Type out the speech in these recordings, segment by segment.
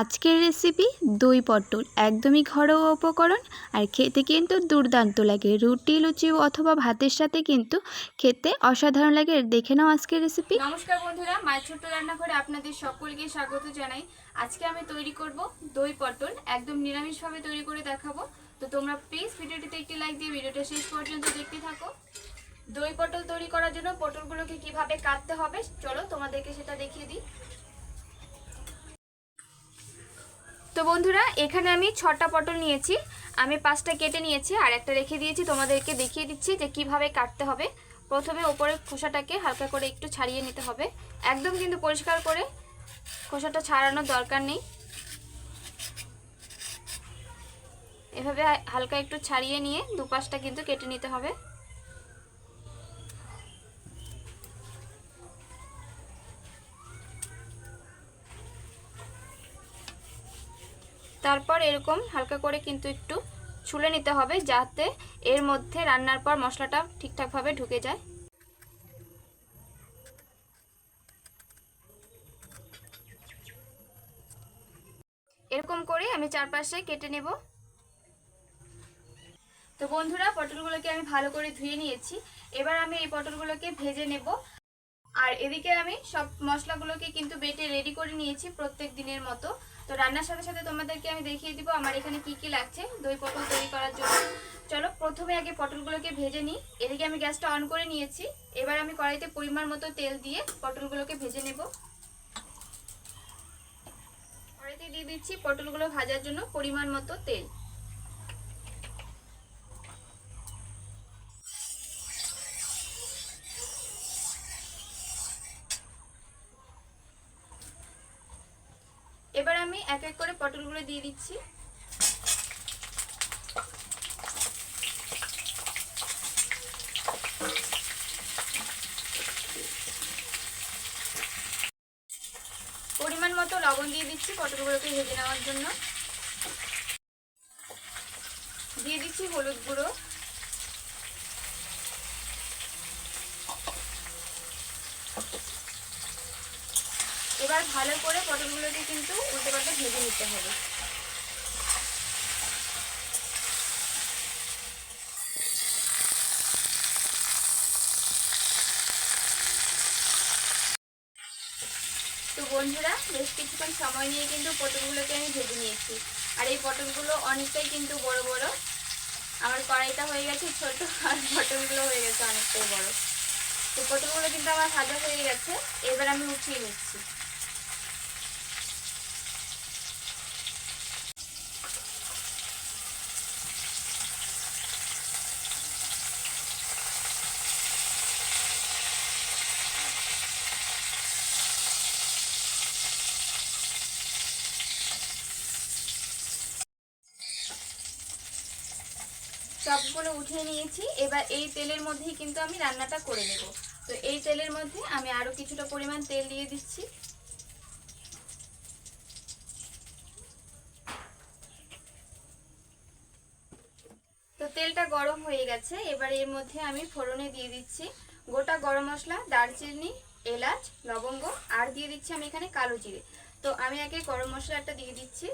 আজকের রেসিপি দই পটল, একদমই ঘরোয়া উপকরণ। আর খেতে কিন্তু দুর্দান্ত লাগে। রুটি, লুচি অথবা ভাতের সাথে কিন্তু খেতে অসাধারণ লাগে। দেখে নাও আজকের রেসিপি নমস্কার বন্ধুরা, মায়ের ছোট্ট রান্নাঘরে আপনাদের সকলকে স্বাগত জানাই। আজকে আমি তৈরি করব দই পটল। একদম নিরামিষভাবে তৈরি করে দেখাবো। তো তোমরা প্লিজ ভিডিওটিতে একটি লাইক দিয়ে ভিডিওটা শেষ পর্যন্ত দেখতে থাকো। দই পটল তৈরি করার জন্য পটলগুলোকে কীভাবে কাটতে হবে, চলো তোমাদেরকে সেটা দেখিয়ে দিই। তো বন্ধুরা, এখানে আমি ছটা পটল নিয়েছি। আমি পাঁচটা কেটে নিয়েছি আর একটা রেখে দিয়েছি, তোমাদেরকে দেখিয়ে দিচ্ছি যে কীভাবে কাটতে হবে। প্রথমে ওপরের খোসাটাকে হালকা করে একটু ছাড়িয়ে নিতে হবে। একদম কিন্তু পরিষ্কার করে খোসাটা ছাড়ানোর দরকার নেই। এভাবে হালকা একটু ছাড়িয়ে নিয়ে দুপাশটা কিন্তু কেটে নিতে হবে। তারপর এরকম হালকা করে কিন্তু একটু ছুলে নিতে হবে যাতে এর মধ্যে রান্নার পর মশলাটা ঠিকঠাকভাবে ঢুকে যায়। এরকম করে আমি চারপাশে কেটে নেব। তো বন্ধুরা, পটলগুলোকে আমি ভালো করে ধুয়ে নিয়েছি। এবার আমি এই পটলগুলোকে ভেজে নেব। আর এদিকে আমি সব মশলাগুলোকে কিন্তু বেটে রেডি করে নিয়েছি প্রত্যেক দিনের মতো। তো রান্নার সাথে সাথে তোমাদেরকে আমি দেখিয়ে দিব আমার এখানে কি কি লাগছে দই পটল তৈরি করার জন্য। চলো প্রথমে আগে পটলগুলোকে ভেজে নিই। এদিকে আমি গ্যাসটা অন করে নিয়েছি। এবার আমি কড়াইতে পরিমাণ মতো তেল দিয়ে পটলগুলোকে ভেজে নেব। কড়াইতে দিয়ে দিচ্ছি পটলগুলো ভাজার জন্য পরিমাণ মতো তেল এবার আমি এক এক করে পটলগুলো দিয়ে দিচ্ছি। পরিমাণ মতো লবণ দিয়ে দিচ্ছি পটলগুলোকে ভেজে নেওয়ার জন্য। দিয়ে দিচ্ছি হলুদ গুঁড়ো। এবার ভালো করে পটলগুলোকে কিন্তু উল্টে পাল্টে ভেজে নিতে হবে। তো বন্ধুরা, বেশ কিছুক্ষণ সময় নিয়ে কিন্তু পটলগুলোকে আমি ভেজে নিয়েছি। আর এই পটলগুলো অনেকটাই কিন্তু বড় বড়। আমার কড়াইটা হয়ে গেছে ছোট, আর পটলগুলো হয়ে গেছে অনেকটাই বড়। তো পটলগুলো কিন্তু আমার ভাজা হয়ে গেছে। এবার আমি উঠিয়ে নিচ্ছি। সবগুলো উঠিয়ে নিয়েছি। এবার এই তেলের মধ্যেই কিন্তু আমি রান্নাটা করে নেব। তো এই তেলের মধ্যে আমি আরও কিছুটা পরিমাণ তেল দিয়ে দিচ্ছি। তো তেলটা গরম হয়ে গেছে। এবার এর মধ্যে আমি ফোড়নে দিয়ে দিচ্ছি গোটা গরম মশলা, দারচিনি, এলাচ, লবঙ্গ, আর দিয়ে দিচ্ছি আমি এখানে কালো জিরে। তো আমি আগে গরম মশলাটা দিয়ে দিচ্ছি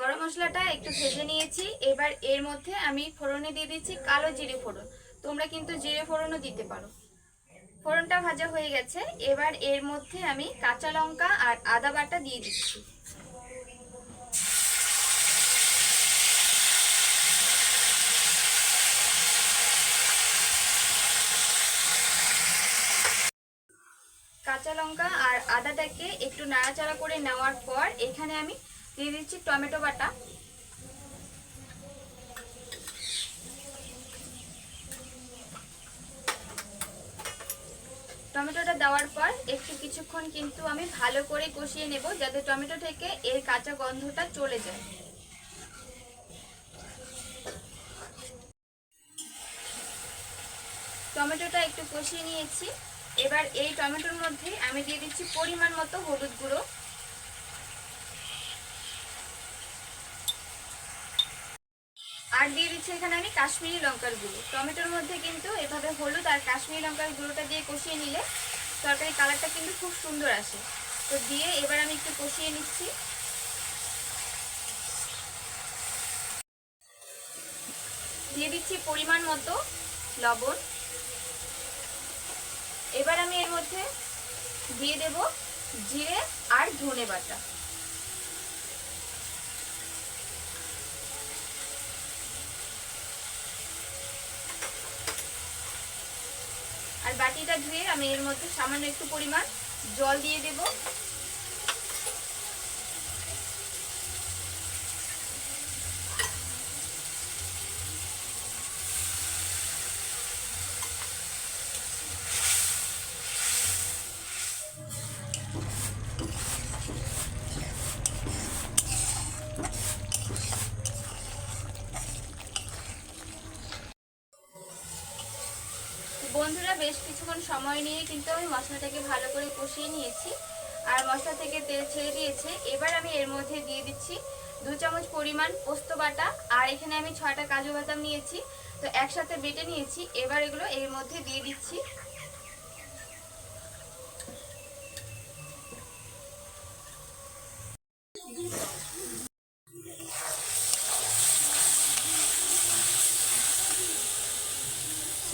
গরম মশলাটা একটু ভেজে নিয়েছি। এবার এর মধ্যে আমি ফোড়নে দিয়ে দিচ্ছি কালো জিরে ফোড়ন। তোমরা কিন্তু জিরে ফোড়নও দিতে পারো। ফোড়নটা ভাজা হয়ে গেছে। এবার এর মধ্যে আমি কাঁচা লঙ্কা আর আদা বাটা দিয়ে দিচ্ছি। কাঁচা লঙ্কা আর আদাটাকে একটু নাড়াচাড়া করে নেওয়ার পর এখানে আমি দিয়ে দিচ্ছি টমেটো বাটা। টমেটোটা দেওয়ার পর একটু কিছুক্ষণ কিন্তু আমি ভালো করে কষিয়ে নেব যাতে টমেটো থেকে এর কাঁচা গন্ধটা চলে যায়। টমেটোটা একটু কষিয়ে নিয়েছি। এবার এই টমেটোর মধ্যে আমি দিয়ে দিচ্ছি পরিমাণ মতো হলুদ গুঁড়ো আর দিয়ে দিচ্ছি এখানে আমি কাশ্মীরি লঙ্কার গুঁড়ো। টমেটোর মধ্যে কিন্তু এভাবে হলুদ আর কাশ্মীরি লঙ্কার গুঁড়োটা দিয়ে কষিয়ে নিলে তরকারি কালারটা কিন্তু খুব সুন্দর আসে। তো দিয়ে এবার আমি একটু কষিয়ে নিচ্ছি। দিয়ে দিচ্ছি পরিমাণ মতো লবণ। এবার আমি এর মধ্যে দিয়ে দেব জিরে আর ধনে বাটা। আর বাটিটা ধুয়ে আমি এর মধ্যে সামান্য একটু পরিমাণ জল দিয়ে দেব। বেশ কিছুক্ষণ সময় নিয়ে কিন্তু আমি মশলাটাকে ভালো করে কষিয়ে নিয়েছি। আর মশলা থেকে তেল ছেড়ে দিয়েছে। এবার আমি এর মধ্যে দিয়ে দিচ্ছি দু চামচ পরিমাণ পোস্ত বাটা। আর এখানে আমি ছয়টা কাজু বাদাম নিয়েছি। তো একসাথে বেটে নিয়েছি। এবার এগুলো এর মধ্যে দিয়ে দিচ্ছি।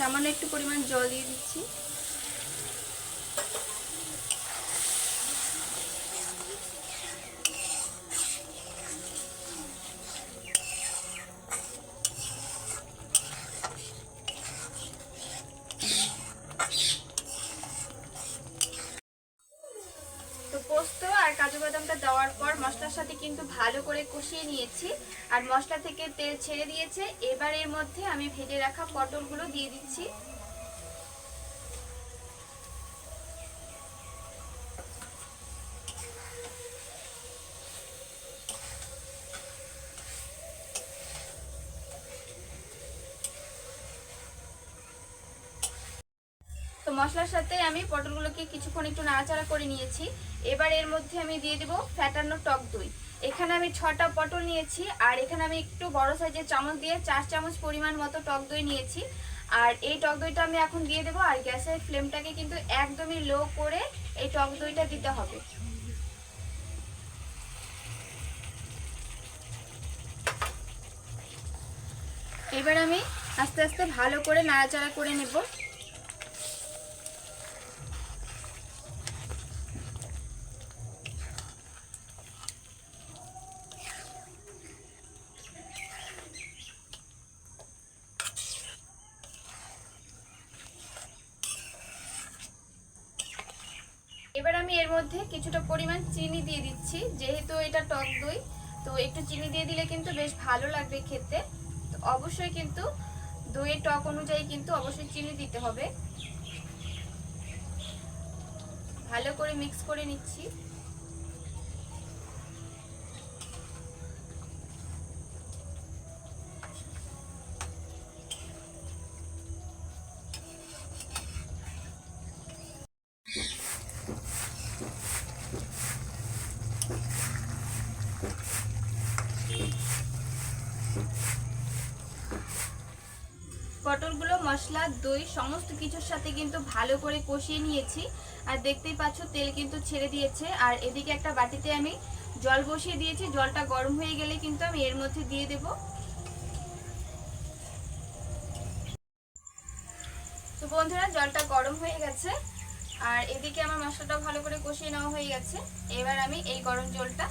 সামান্য একটু পরিমাণ জল দিয়ে দিচ্ছি তো পোস্ত আর কাজু বাদামটা দেওয়ার পর মশলার সাথে কিন্তু ভালো করে কষিয়ে নিয়েছি আর মশলা থেকে তেল ছেড়ে দিয়েছে। এবার এর মধ্যে আমি ভেজে রাখা পটলগুলো দিয়ে দিচ্ছি। তো মশলার সাথে আমি পটলগুলোকে কিছুক্ষণ একটু নাড়াচাড়া করে নিয়েছি। এবার এর মধ্যে আমি দিয়ে দেবো ফ্যাটানো টক দই। এখানে আমি ছটা পটল নিয়েছি, আর এখানে আমি একটু বড় সাইজের চামচ দিয়ে চার চামচ পরিমাণ মতো টক দই নিয়েছি। আর এই টক দইটা আমি এখন দিয়ে দেবো, আর গ্যাসের ফ্লেমটাকে কিন্তু একদমই লো করে এই টক দইটা দিতে হবে। এবার আমি আস্তে আস্তে ভালো করে নাড়াচাড়া করে নেব এবার আমি এর মধ্যে কিছুটা পরিমাণ চিনি দিয়ে দিচ্ছি, যেহেতু এটা টক দই, তো একটু চিনি দিয়ে দিলে কিন্তু বেশ ভালো লাগবে খেতে। তো অবশ্যই কিন্তু দইয়ের টক অনুযায়ী কিন্তু অবশ্যই চিনি দিতে হবে। ভালো করে মিক্স করে নিচ্ছি। পটলগুলো, মশলা, দই, সমস্ত কিছুর সাথে কিন্তু ভালো করে কষিয়ে নিয়েছি। আর দেখতেই পাচ্ছ, তেল কিন্তু ছেড়ে দিয়েছে। আর এদিকে একটা বাটিতে আমি জল বসিয়ে দিয়েছি। জলটা গরম হয়ে গেলে কিন্তু আমি এর মধ্যে দিয়ে দেব। তো বন্ধুরা, জলটা গরম হয়ে গেছে। আর এদিকে আমার মশলাটা ভালো করে কষিয়ে নেওয়া হয়ে গেছে। এবার আমি এই গরম জলটা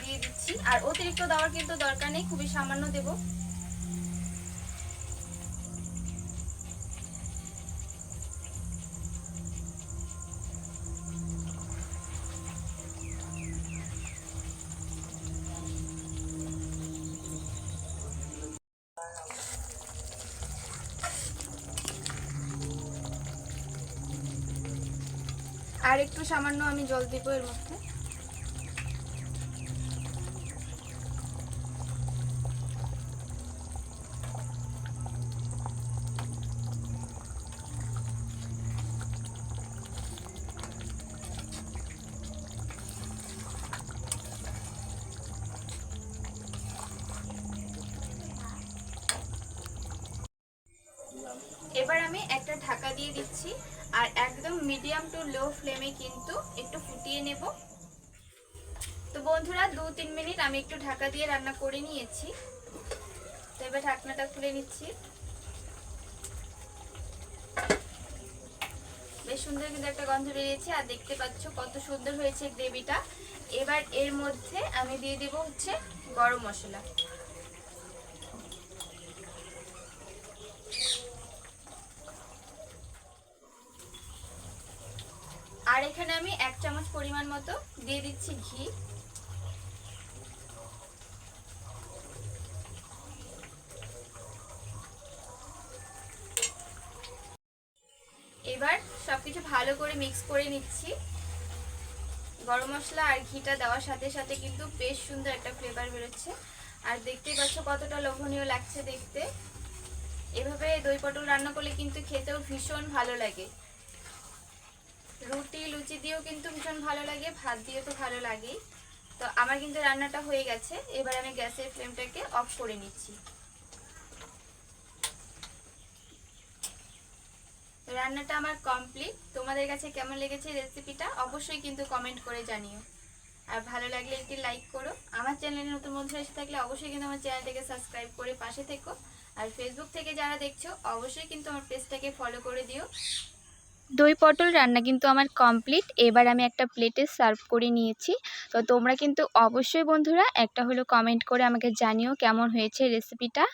দিয়ে দিচ্ছি। আর অতিরিক্ত দেওয়ার কিন্তু দরকার নেই, খুবই সামান্য দেবো। আর একটু সামান্য আমি জল দিব এর মধ্যে। এবার আমি একটা ঢাকা দিয়ে দিচ্ছি, আর একদম মিডিয়াম টু লো ফ্লেমে কিন্তু একটু ফুটিয়ে নেব। তো বন্ধুরা, দু তিন মিনিট আমি একটু ঢাকা দিয়ে রান্না করে নিয়েছি। তো এবার ঢাকনাটা খুলে নিচ্ছি। বেশ সুন্দর কিন্তু একটা গন্ধ বেরিয়েছে, আর দেখতে পাচ্ছ কত সুন্দর হয়েছে গ্রেভিটা। এবার এর মধ্যে আমি দিয়ে দেব হচ্ছে গরম মশলা। আর এখানে আমি এক চামচ পরিমাণ মতো দিয়ে দিচ্ছি ঘি। এবার সবকিছু ভালো করে মিক্স করে নিচ্ছি। গরম মশলা আর ঘিটা দেওয়ার সাথে সাথে কিন্তু বেশ সুন্দর একটা ফ্লেভার বেরোচ্ছে। আর দেখতেই পাচ্ছ কতটা লোভনীয় লাগছে দেখতে। এভাবে দই পটল রান্না করলে কিন্তু খেতেও ভীষণ ভালো লাগে। রুটি, লুচি দিয়েও কিন্তু ভীষণ ভালো লাগে, ভাত দিয়ে তো ভালো লাগেই তো আমার কিন্তু রান্নাটা হয়ে গেছে, এবার আমি গ্যাসের ফ্লেমটাকে অফ করে নিচ্ছি। রান্নাটা আমার কমপ্লিট। তোমাদের কাছে কেমন লেগেছে রেসিপিটা অবশ্যই কিন্তু কমেন্ট করে জানিও। আর ভালো লাগলে একটি লাইক করো। আমার চ্যানেলে নতুন বন্ধুরা এসে থাকলে অবশ্যই কিন্তু আমার চ্যানেলটাকে সাবস্ক্রাইব করে পাশে থেকো। আর ফেসবুক থেকে যারা দেখছ, অবশ্যই কিন্তু আমার পেজটাকে ফলো করে দিও। দই পটল রান্না কিন্তু আমার কমপ্লিট এবার আমি একটা প্লেটে সার্ভ করে নিয়েছি। তো তোমরা কিন্তু অবশ্যই বন্ধুরা একটা হলো কমেন্ট করে আমাকে জানিও কেমন হয়েছে রেসিপিটা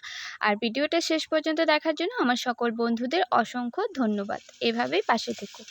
আর ভিডিওটা শেষ পর্যন্ত দেখার জন্য আমার সকল বন্ধুদের অসংখ্য ধন্যবাদ। এভাবেই পাশে থেকো।